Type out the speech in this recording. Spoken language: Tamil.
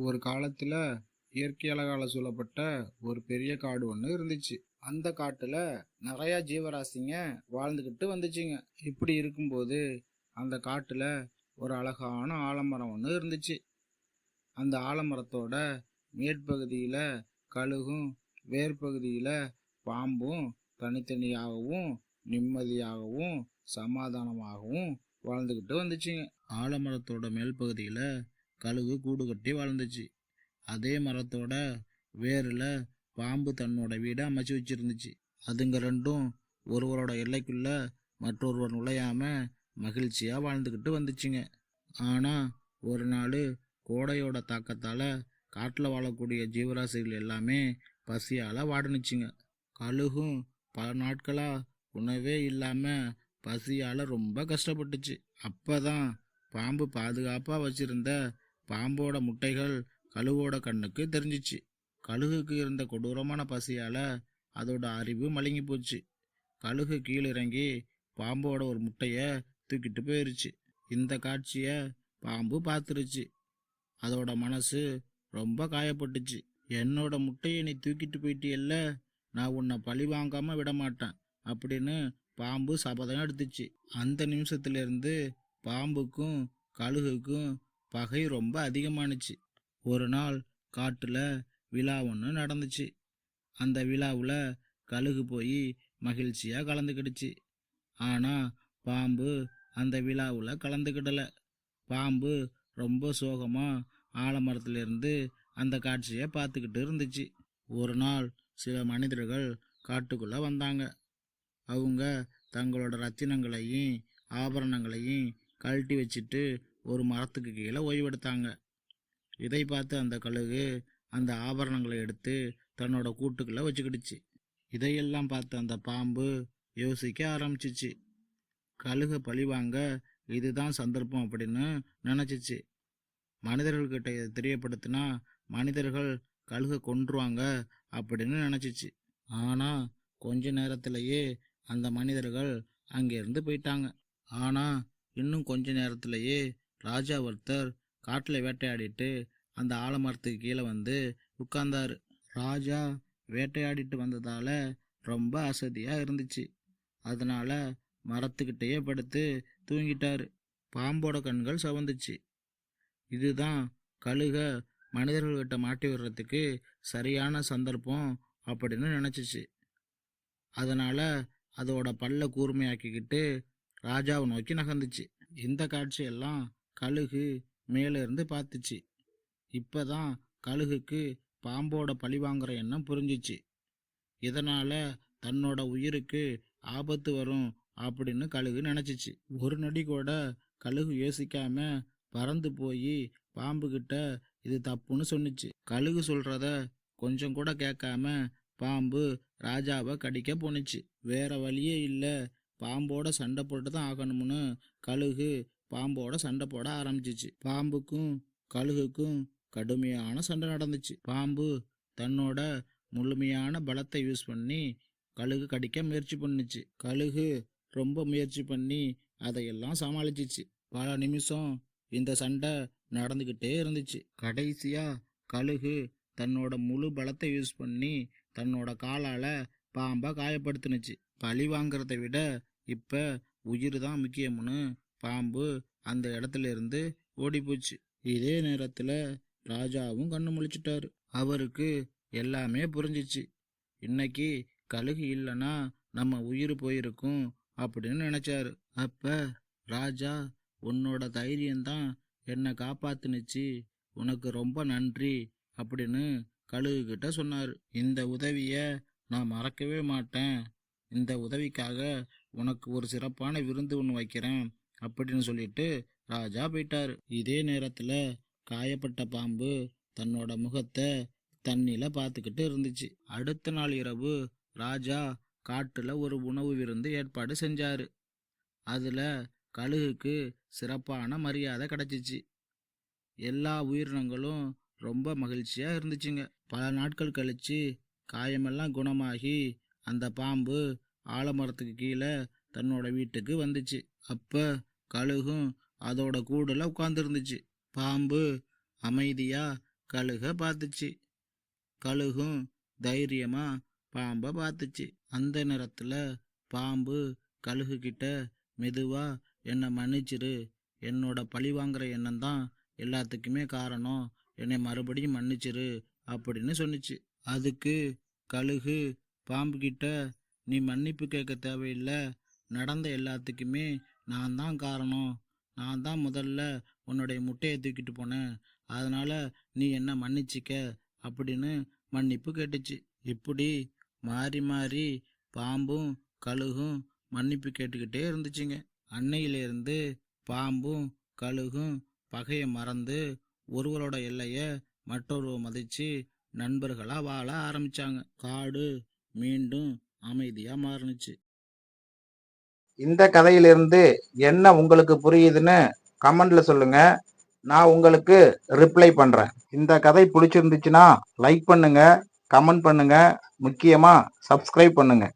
ஒரு காலத்தில் இயற்கை சூழப்பட்ட ஒரு பெரிய காடு ஒன்று இருந்துச்சு. அந்த காட்டில் நிறையா ஜீவராசிங்க வாழ்ந்துக்கிட்டு வந்துச்சுங்க. இப்படி இருக்கும்போது அந்த காட்டில் ஒரு அழகான ஆலமரம் ஒன்று இருந்துச்சு. அந்த ஆலமரத்தோட மேற்பகுதியில் கழுகும் வேர்பகுதியில் பாம்பும் தனித்தனியாகவும் நிம்மதியாகவும் சமாதானமாகவும் வாழ்ந்துக்கிட்டு வந்துச்சுங்க. ஆலமரத்தோட மேல் பகுதியில் கழுகு கூடு கட்டி வாழ்ந்துச்சு அதே மரத்தோட வேரில் பாம்பு தன்னோட வீடை அமைச்சு வச்சிருந்துச்சு. அதுங்க ரெண்டும் ஒருவரோட எல்லைக்குள்ள மற்றொருவர் நுழையாம மகிழ்ச்சியாக வாழ்ந்துக்கிட்டு வந்துச்சுங்க. ஆனால் ஒரு நாள் கோடையோட தாக்கத்தால் காட்டில் வாழக்கூடிய ஜீவராசிகள் எல்லாமே பசியால் வாடினுச்சுங்க. கழுகும் பல நாட்களாக உணவே இல்லாமல் பசியால் ரொம்ப கஷ்டப்பட்டுச்சு. அப்போ தான் பாம்பு பாதுகாப்பாக வச்சுருந்த பாம்போட முட்டைகள் கழுவோட கண்ணுக்கு தெரிஞ்சிச்சு. கழுகுக்கு இருந்த கொடூரமான பசியால் அதோட அறிவு மழுங்கி போச்சு. கழுகு கீழிறங்கி பாம்போட ஒரு முட்டையை தூக்கிட்டு போயிருச்சு. இந்த காட்சியை பாம்பு பார்த்துருச்சு அதோட மனசு ரொம்ப காயப்பட்டுச்சு. என்னோட முட்டையை நீ தூக்கிட்டு போயிட்டியல்ல? நான் உன்னை பழி வாங்காம விட மாட்டேன் அப்படின்னு பாம்பு சபதம் எடுத்துச்சு. அந்த நிமிஷத்துலேருந்து பாம்புக்கும் கழுகுக்கும் பகை ரொம்ப அதிகமானுச்சு. ஒரு நாள் காட்டில் விழா ஒன்று நடந்துச்சு. அந்த விழாவில் கழுகு போய் மகிழ்ச்சியாக கலந்துக்கிடுச்சு ஆனால் பாம்பு அந்த விழாவில் கலந்துக்கிடலை பாம்பு ரொம்ப சோகமாக ஆலமரத்திலிருந்து அந்த காட்சியை பார்த்துக்கிட்டு இருந்துச்சு. ஒரு நாள் சில மனிதர்கள் காட்டுக்குள்ளே வந்தாங்க. அவங்க தங்களோட ரத்தினங்களையும் ஆபரணங்களையும் கழட்டி வச்சுட்டு ஒரு மரத்துக்கு கீழே ஓய்வெடுத்தாங்க. இதை பார்த்து அந்த கழுகு அந்த ஆபரணங்களை எடுத்து தன்னோட கூட்டுக்குள்ளே வச்சுக்கிடுச்சு. இதையெல்லாம் பார்த்து அந்த பாம்பு யோசிக்க ஆரம்பிச்சிச்சு. கழுகை பழிவாங்க இதுதான் சந்தர்ப்பம் அப்படின்னு நினச்சிச்சு. மனிதர்கள்கிட்ட இதை தெரியப்படுத்தினா மனிதர்கள் கழுகை கொன்றுவாங்க அப்படின்னு நினச்சிச்சு. ஆனால் கொஞ்ச நேரத்திலேயே அந்த மனிதர்கள் அங்கேருந்து போயிட்டாங்க. ஆனால் இன்னும் கொஞ்ச நேரத்திலேயே ராஜா ஒருத்தர் காட்டில் வேட்டையாடிட்டு அந்த ஆலமரத்துக்கு கீழே வந்து உட்கார்ந்தாரு. ராஜா வேட்டையாடிட்டு வந்ததால் ரொம்ப அசதியாக இருந்துச்சு. அதனால் மரத்துக்கிட்டேயே படுத்து தூங்கிட்டாரு. பாம்போட கண்கள் சவந்துச்சு. இதுதான் கழுக மனிதர்கள்கிட்ட மாட்டி விடுறதுக்கு சரியான சந்தர்ப்பம் அப்படின்னு நினச்சிச்சு. அதனால் அதோட பல்ல கூர்மையாக்கிக்கிட்டு ராஜாவை நோக்கி நகர்ந்துச்சு. இந்த காட்சியெல்லாம் கழுகு மேலே இருந்து பார்த்துச்சு. இப்பதான் கழுகுக்கு பாம்போட பழி வாங்குற எண்ணம் புரிஞ்சிச்சு. இதனால தன்னோட உயிருக்கு ஆபத்து வரும் அப்படின்னு கழுகு நினச்சிச்சு. ஒரு நொடி கூட கழுகு யோசிக்காம பறந்து போய் பாம்புக்கிட்ட இது தப்புன்னு சொன்னுச்சு. கழுகு சொல்றத கொஞ்சம் கூட கேட்காம பாம்பு ராஜாவை கடிக்க போனுச்சு. வேற வழியே இல்லை. பாம்போட சண்டை போட்டு தான் ஆகணும்னு கழுகு பாம்போட சண்டை போட ஆரம்பிச்சிச்சு. பாம்புக்கும் கழுகுக்கும் கடுமையான சண்டை நடந்துச்சு. பாம்பு தன்னோட முழுமையான பலத்தை யூஸ் பண்ணி கழுகு கடிக்க முயற்சி பண்ணுச்சு. கழுகு ரொம்ப முயற்சி பண்ணி அதையெல்லாம் சமாளிச்சிச்சு. பல நிமிஷம் இந்த சண்டை நடந்துக்கிட்டே இருந்துச்சு. கடைசியா கழுகு தன்னோட முழு பலத்தை யூஸ் பண்ணி தன்னோட காலால பாம்பை காயப்படுத்துனுச்சு. பழி வாங்குறத விட இப்ப உயிர் தான் முக்கியம்னு பாம்பு அந்த இடத்துல இருந்து ஓடி போச்சு இதே நேரத்தில் ராஜாவும் கண்ணு முழிச்சிட்டாரு. அவருக்கு எல்லாமே புரிஞ்சிச்சு. இன்னைக்கு கழுகு இல்லைன்னா நம்ம உயிர் போயிருக்கும் அப்படின்னு நினைச்சாரு. அப்ப ராஜா உன்னோட தைரியம்தான் என்னை காப்பாத்துனுச்சு. உனக்கு ரொம்ப நன்றி அப்படின்னு கழுகு கிட்ட சொன்னார். இந்த உதவிய நான் மறக்கவே மாட்டேன். இந்த உதவிக்காக உனக்கு ஒரு சிறப்பான விருந்து ஒன்று வைக்கிறேன். அப்படின்னு சொல்லிட்டு ராஜா போயிட்டார். இதே நேரத்தில் காயப்பட்ட பாம்பு தன்னோட முகத்தை தண்ணியில் பார்த்துக்கிட்டு இருந்துச்சு. அடுத்த நாள் இரவு ராஜா காட்டில் ஒரு உணவு விருந்து ஏற்பாடு செஞ்சார். அதில் கழுகுக்கு சிறப்பான மரியாதை கிடைச்சிச்சு. எல்லா உயிரினங்களும் ரொம்ப மகிழ்ச்சியாக இருந்துச்சுங்க. பல நாட்கள் கழிச்சு காயமெல்லாம் குணமாகி அந்த பாம்பு ஆலமரத்துக்கு கீழே தன்னோட வீட்டுக்கு வந்துச்சு. அப்போ கழுகும் அதோட கூடுல உட்காந்துருந்துச்சு பாம்பு அமைதியா கழுக பார்த்துச்சு. கழுகும் தைரியமா பாம்பை பார்த்துச்சு. அந்த நேரத்துல பாம்பு கழுகு கிட்ட மெதுவா என்னை மன்னிச்சிரு. என்னோட பழி வாங்குற எண்ணம் தான் எல்லாத்துக்குமே காரணம். என்னை மறுபடியும் மன்னிச்சிரு அப்படின்னு சொன்னுச்சு. அதுக்கு கழுகு பாம்பு கிட்ட நீ மன்னிப்பு கேட்க தேவையில்லை. நடந்த எல்லாத்துக்குமே நான் தான் காரணம். நான் தான் முதல்ல உன்னுடைய முட்டையை தூக்கிட்டு போனேன். அதனால் நீ என்ன மன்னிச்சிக்க? அப்படின்னு மன்னிப்பு கேட்டுச்சு. இப்படி மாறி மாறி பாம்பும் கழுகும் மன்னிப்பு கேட்டுக்கிட்டே இருந்துச்சுங்க. அன்னையிலிருந்து பாம்பும் கழுகும் பகையை மறந்து ஒருவரோட எல்லைய மற்றொருவை மதிச்சு நண்பர்களா வாழ ஆரம்பிச்சாங்க. காடு மீண்டும் அமைதியா மாறுனுச்சு. இந்த கதையிலிருந்து என்ன உங்களுக்கு புரியுதுன்னு கமெண்ட்ல சொல்லுங்க. நான் உங்களுக்கு ரிப்ளை பண்றேன். இந்த கதை பிடிச்சிருந்துச்சுன்னா லைக் பண்ணுங்க கமெண்ட் பண்ணுங்க முக்கியமா சப்ஸ்கிரைப் பண்ணுங்க.